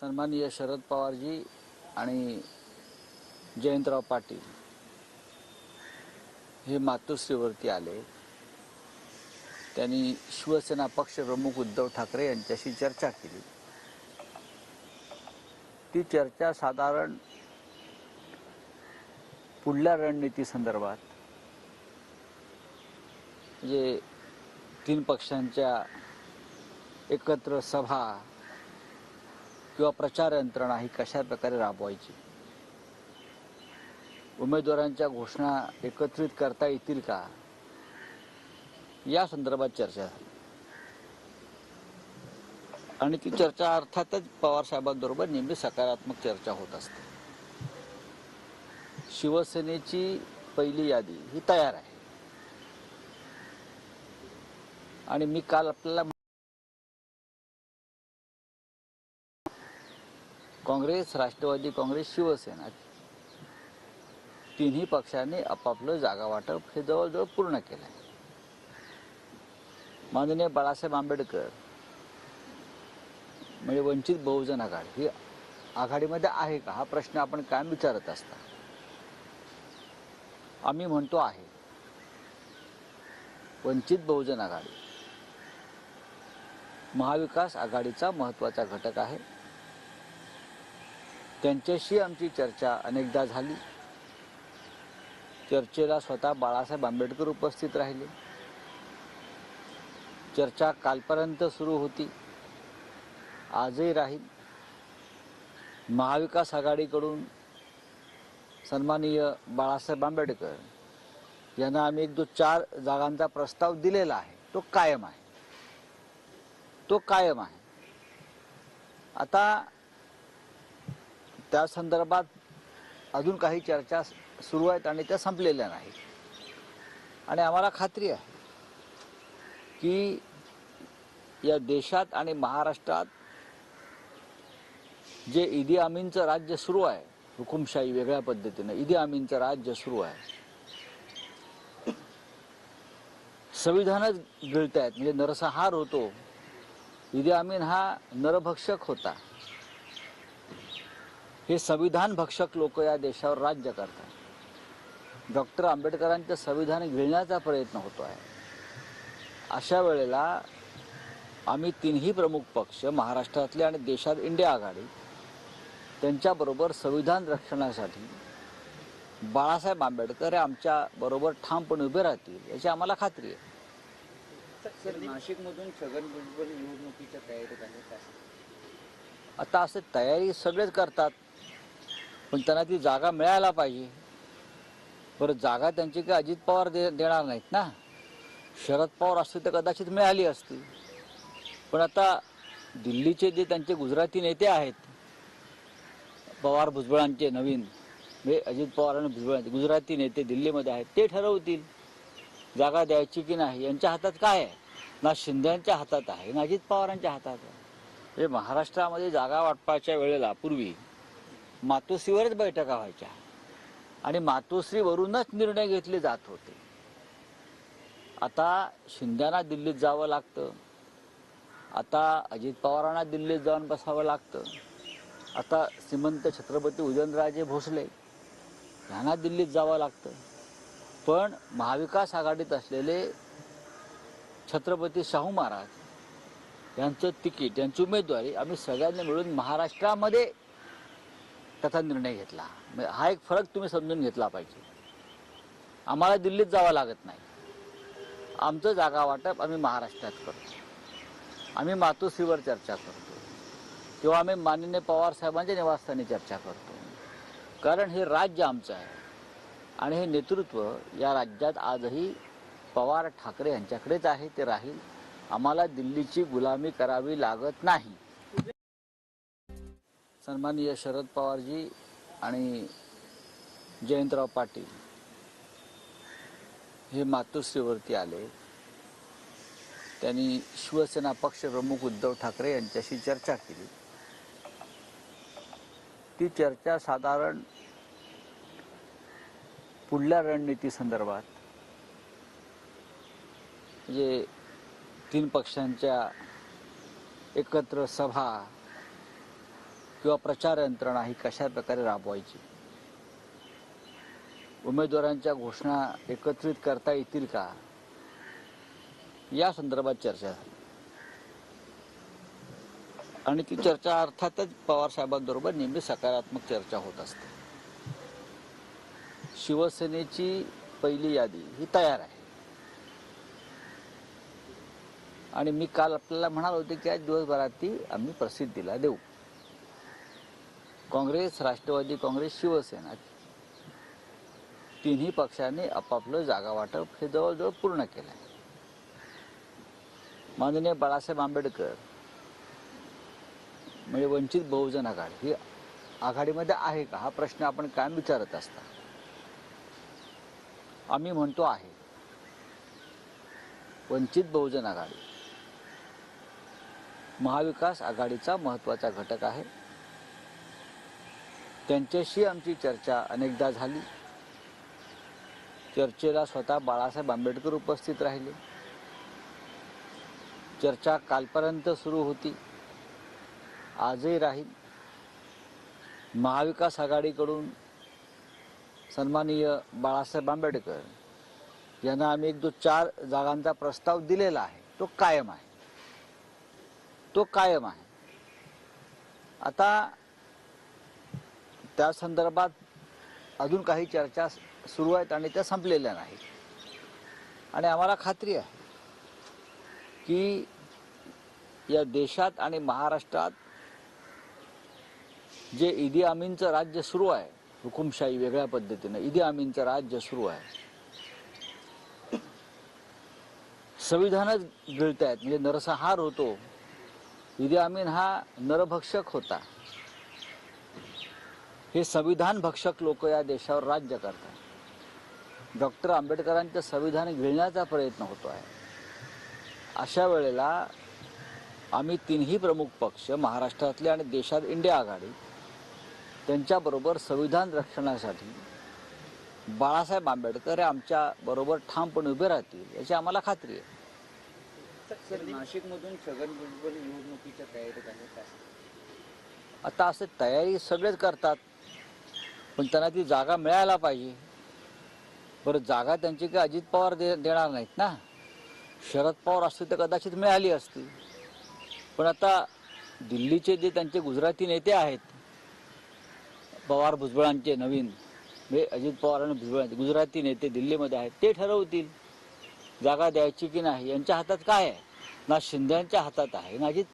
सन्माननीय शरद पवारजी आणि जयंतराव पाटील हे मातोश्रीवरती आले. त्यांनी शिवसेना पक्षप्रमुख उद्धव ठाकरे यांच्याशी चर्चा केली. ती चर्चा साधारण पुढल्या रणनीती संदर्भात म्हणजे तीन पक्षांच्या एकत्र सभा किंवा प्रचार यंत्रणा ही कशा प्रकारे राबवायची? उमेदवारांच्या घोषणा एकत्रित करता येतील का? या संदर्भात चर्चा झाली. आणि ती चर्चा अर्थातच पवार साहेबांबरोबर नेहमी सकारात्मक चर्चा होत असते. शिवसेनेची पहिली यादी ही तयार आहे. आणि मी काल आपल्याला काँग्रेस राष्ट्रवादी काँग्रेस शिवसेना तिन्ही पक्षांनी आपापलं जागा वाटप हे जवळजवळ पूर्ण केलं आहे माननीय बाळासाहेब आंबेडकर म्हणजे वंचित बहुजन आघाडी. ही आघाडीमध्ये आहे का? हा प्रश्न आपण कायम विचारत असता. आम्ही म्हणतो आहे. वंचित बहुजन आघाडी. महाविकास आघाडीचा महत्त्वाचा घटक आहे. त्यांच्याशी आमची चर्चा अनेकदा झाली. चर्चेला स्वतः बाळासाहेब आंबेडकर उपस्थित राहिले. चर्चा कालपर्यंत सुरू होती. आजही राहील. महाविकास आघाडीकडून सन्माननीय बाळासाहेब आंबेडकर यांना आम्ही एक जो चार जागांचा प्रस्ताव दिलेला आहे. तो कायम आहे. तो कायम आहे. आता त्या संदर्भात अजून काही चर्चा सुरू आहेत आणि त्या संपलेल्या नाहीत. आणि आम्हाला खात्री आहे की या देशात आणि महाराष्ट्रात जे इदी अमीनचं राज्य सुरू आहे हुकुमशाही वेगळ्या पद्धतीनं. इदी आमीनचं राज्य सुरू आहे. संविधानच गिळत आहेत म्हणजे नरसंहार होतो. इदी अमीन हा नरभक्षक होता. हे संविधान भक्षक लोक या देशावर राज्य करतात. डॉक्टर आंबेडकरांचं संविधान गिळण्याचा प्रयत्न होतो आहे. अशा वेळेला आम्ही तिन्ही प्रमुख पक्ष महाराष्ट्रातले आणि देशात इंडिया आघाडी त्यांच्याबरोबर संविधान रक्षणासाठी बाळासाहेब आंबेडकर हे आमच्या बरोबर ठामपणे उभे राहतील याची आम्हाला खात्री आहे. सर नाशिकमधून छगन भुजबळ निवडणुकीच्या तयारीत आता असे तयारी सगळेच करतात पण त्यांना ती जागा मिळायला पाहिजे. बरं जागा त्यांची काही अजित पवार दे देणार नाहीत ना? शरद पवार असते तर कदाचित मिळाली असती. पण आता दिल्लीचे जे त्यांचे गुजराती नेते आहेत पवार भुजबळांचे नवीन म्हणजे अजित पवार आणि भुजबळांचे गुजराती नेते दिल्लीमध्ये आहेत. ते ठरवतील जागा द्यायची की नाही यांच्या हातात काय आहे? ना शिंद्यांच्या हातात आहे ना अजित पवारांच्या हातात आहे. म्हणजे महाराष्ट्रामध्ये जागा वाटपाच्या वेळेला पूर्वी मातोश्रीवरच बैठका व्हायच्या आणि मातोश्रीवरूनच निर्णय घेतले जात होते. आता शिंद्यांना दिल्लीत जावं लागतं. आता अजित पवारांना दिल्लीत जाऊन बसावं लागतं. आता श्रीमंत छत्रपती उदयनराजे भोसले यांना दिल्लीत जावं लागतं. पण महाविकास आघाडीत असलेले छत्रपती शाहू महाराज यांचं तिकीट यांची उमेदवारी आम्ही सगळ्यांनी मिळून महाराष्ट्रामध्ये त्याचा निर्णय घेतला. म्हणजे हा एक फरक तुम्ही समजून घेतला पाहिजे. आम्हाला दिल्लीत जावं लागत नाही. आमचं जागा वाटप आम्ही महाराष्ट्रात करतो. आम्ही मातोश्रीवर चर्चा करतो. किंवा आम्ही माननीय पवार साहेबांच्या निवासस्थानी चर्चा करतो. कारण हे राज्य आमचं आहे. आणि हे नेतृत्व या राज्यात आजही पवार ठाकरे यांच्याकडेच आहे ते राहील. आम्हाला दिल्लीची गुलामी करावी लागत नाही. सन्माननीय शरद पवारजी आणि जयंतराव पाटील हे मातोश्रीवरती आले. त्यांनी शिवसेना पक्षप्रमुख उद्धव ठाकरे यांच्याशी चर्चा केली. ती चर्चा साधारण पुढल्या रणनीती संदर्भात म्हणजे तीन पक्षांच्या एकत्र सभा किंवा प्रचार यंत्रणा ही कशा प्रकारे राबवायची? उमेदवारांच्या घोषणा एकत्रित करता येतील का? या संदर्भात चर्चा झाली. आणि ती चर्चा अर्थातच पवार साहेबांबरोबर नेहमी सकारात्मक चर्चा होत असते. शिवसेनेची पहिली यादी ही तयार आहे. आणि मी काल आपल्याला म्हणाल होते की आज दिवसभरात ती आम्ही प्रसिद्धीला देऊ. काँग्रेस राष्ट्रवादी काँग्रेस शिवसेना तिन्ही पक्षांनी आपापलं जागा वाटप हे जवळजवळ पूर्ण केलं आहे माननीय बाळासाहेब आंबेडकर म्हणजे वंचित बहुजन आघाडी. ही आघाडीमध्ये आहे का? हा प्रश्न आपण कायम विचारत असता. आम्ही म्हणतो आहे वंचित बहुजन आघाडी महाविकास आघाडीचा महत्त्वाचा घटक आहे. त्यांच्याशी आमची चर्चा अनेकदा झाली. चर्चेला स्वतः बाळासाहेब आंबेडकर उपस्थित राहिले. चर्चा कालपर्यंत सुरू होती. आजही राहील. महाविकास आघाडीकडून सन्माननीय बाळासाहेब आंबेडकर यांना आम्ही एक जो चार जागांचा प्रस्ताव दिलेला आहे तो कायम आहे. तो कायम आहे. आता त्या संदर्भात अजून काही चर्चा सुरू आहेत आणि त्या संपलेल्या नाहीत. आणि आम्हाला खात्री आहे की या देशात आणि महाराष्ट्रात जे इदी अमीनचं राज्य सुरू आहे हुकुमशाही वेगळ्या पद्धतीनं इदी अमीनचं राज्य सुरू आहे. संविधानच गिळत आहेत म्हणजे नरसंहार होतो. इदी अमीन हा नरभक्षक होता. हे संविधान भक्षक लोक या देशावर राज्य करतात. डॉक्टर आंबेडकरांचं संविधान गिळण्याचा प्रयत्न होतो आहे. अशा वेळेला आम्ही तिन्ही प्रमुख पक्ष महाराष्ट्रातले आणि देशात इंडिया आघाडी त्यांच्याबरोबर संविधान रक्षणासाठी बाळासाहेब आंबेडकर हे आमच्या बरोबर ठामपणे उभे राहतील याची आम्हाला खात्री आहे. सर नाशिक मधून छगन भुजबळ निवडणुकीच्या तयारीत आता असं तयारी सगळेच करतात पण त्यांना ती जागा मिळायला पाहिजे. बरं जागा त्यांची काय अजित पवार दे देणार नाहीत ना? शरद पवार असते तर कदाचित मिळाली असती. पण आता दिल्लीचे जे त्यांचे गुजराती नेते आहेत पवार भुजबळांचे नवीन. म्हणजे अजित पवार आणि भुजबळांचे गुजराती नेते दिल्लीमध्ये आहेत. ते ठरवतील जागा द्यायची की नाही यांच्या हातात काय आहे? ना शिंद्यांच्या हातात आहे ना अजित